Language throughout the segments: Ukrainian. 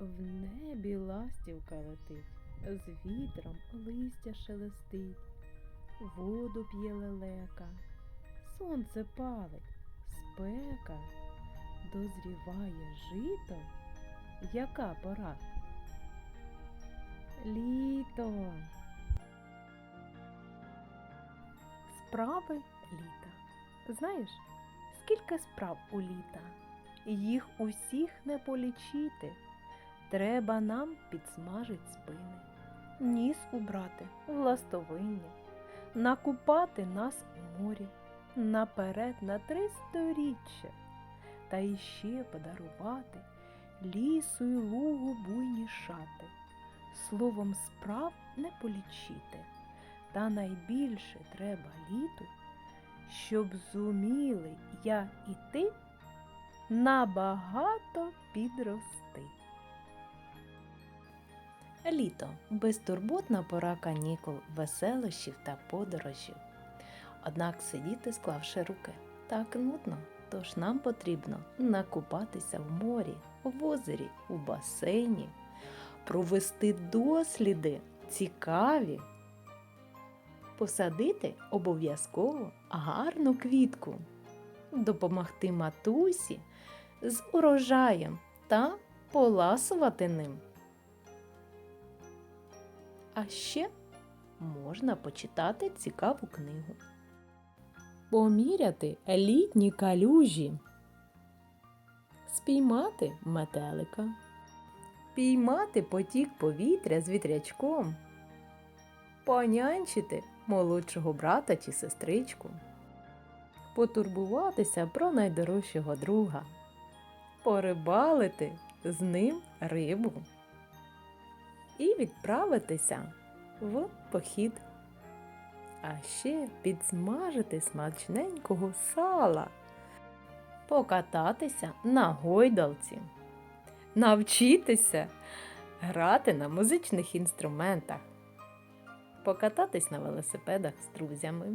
В небі ластівка летить, з вітром листя шелестить, воду п'є лелека, сонце палить, спека, дозріває жито. Яка пора? Літо. Справи літа. Знаєш, скільки справ у літа? Їх усіх не полічити. Треба нам підсмажить спини, ніс убрати в ластовинні, накупати нас у морі, наперед на три сторіччя, та іще подарувати лісу й лугу буйні шати. Словом, справ не полічити. Та найбільше треба літу, щоб зуміли я і ти набагато підрости. Літо безтурботна пора канікул, веселощів та подорожів. Однак сидіти, склавши руки, так нудно, тож нам потрібно накупатися в морі, в озері, у басейні, провести досліди цікаві, посадити обов'язково гарну квітку, допомогти матусі з урожаєм та поласувати ним. А ще можна почитати цікаву книгу. Поміряти літні калюжі, спіймати метелика, піймати потік повітря з вітрячком, понянчити молодшого брата чи сестричку, потурбуватися про найдорожчого друга, порибалити з ним рибу і відправитися в похід. А ще підсмажити смачненького сала, покататися на гойдалці, навчитися грати на музичних інструментах, покататись на велосипедах з друзями,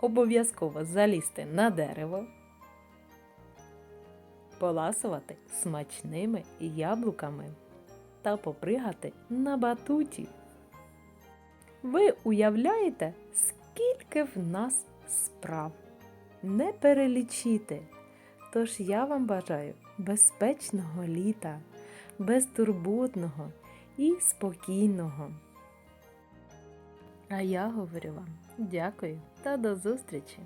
обов'язково залізти на дерево, поласувати смачними яблуками та попригати на батуті. Ви уявляєте, скільки в нас справ не перелічити. Тож я вам бажаю безпечного літа, безтурботного і спокійного. А я говорю вам дякую та до зустрічі!